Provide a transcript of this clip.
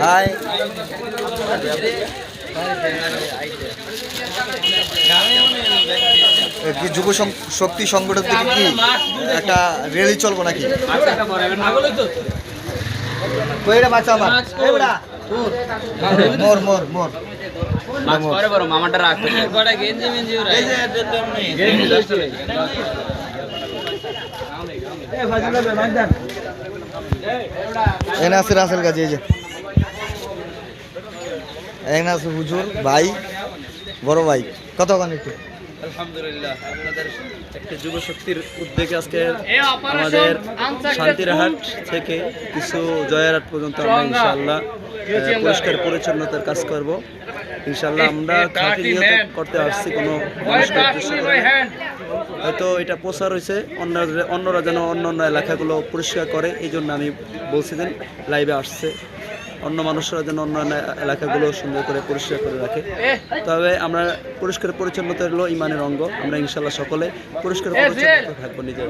High কি যুব শক্তি সংগঠন থেকে কি একটা রেলি চলবো নাকি মোর মোর মোর মামাটা আছে রাসেল গাজী এই যে। এনাস হুজুর ভাই বড় ভাই। কতক্ষণ একটু? আলহামদুলিল্লাহ আপনাদের একটা যুব শক্তির উদ্যোগে আজকে আমাদের শান্তিরহাট থেকে কিছু জয়ারহাট পর্যন্ত আমরা ইনশাআল্লাহ পরিষ্কার পরিচ্ছন্নতার কাজ করব। ইনশাআল্লাহ আমরা খাঁটি নিয়ত করতে আসছি কোনো মানুষকে উদ্দেশ্য করে হয়তো এটা প্রচার হয়েছে অন্য অন্যরা যেন অন্য অন্য এলাকাগুলো পরিষ্কার করে এই জন্য আমি বলছি যে লাইভে আসছে। অন্য মানুষরা যেন অন্য এলাকাগুলো সুন্দর করে পরিষ্কার করে রাখে তবে আমরা পরিষ্কার পরিচ্ছন্নতা হলো ইমানের অঙ্গ আমরা ইনশাল্লাহ সকলে পরিষ্কার পরিচ্ছন্নতা থাকব নিজের